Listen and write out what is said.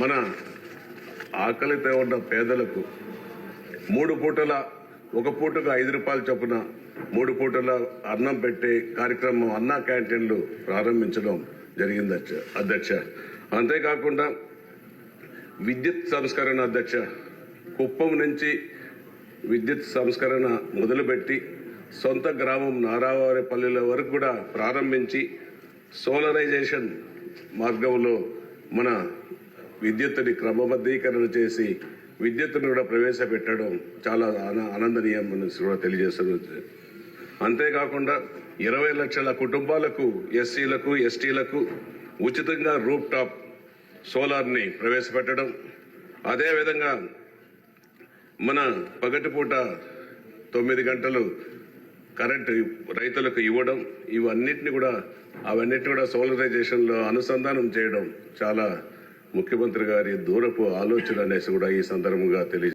మన ఆకలితో ఉన్న పేదలకు మూడు పూటల ఒక పూటకు ఐదు రూపాయల చొప్పున మూడు పూటల అన్నం పెట్టే కార్యక్రమం అన్నా క్యాంటీన్లు ప్రారంభించడం జరిగింది అధ్యక్ష. అంతేకాకుండా విద్యుత్ సంస్కరణ అధ్యక్ష కుప్పం నుంచి విద్యుత్ సంస్కరణ మొదలుపెట్టి సొంత గ్రామం నారావారిపల్లిల వరకు కూడా ప్రారంభించి సోలరైజేషన్ మార్గంలో మన విద్యుత్తుని క్రమబద్ధీకరణ చేసి విద్యుత్తును కూడా ప్రవేశపెట్టడం చాలా ఆనందనీయం కూడా తెలియజేస్తుంది అంతేకాకుండా ఇరవై లక్షల కుటుంబాలకు ఎస్సీలకు ఎస్టీలకు ఉచితంగా రూప్ టాప్ సోలార్ని ప్రవేశపెట్టడం. అదేవిధంగా మన పగటిపూట తొమ్మిది గంటలు కరెంటు రైతులకు ఇవ్వడం ఇవన్నిటిని కూడా అవన్నిటిని కూడా సోలరైజేషన్లో అనుసంధానం చేయడం చాలా ముఖ్యమంత్రి గారి దూరపు ఆలోచన అనేసి కూడా ఈ సందర్భంగా తెలియ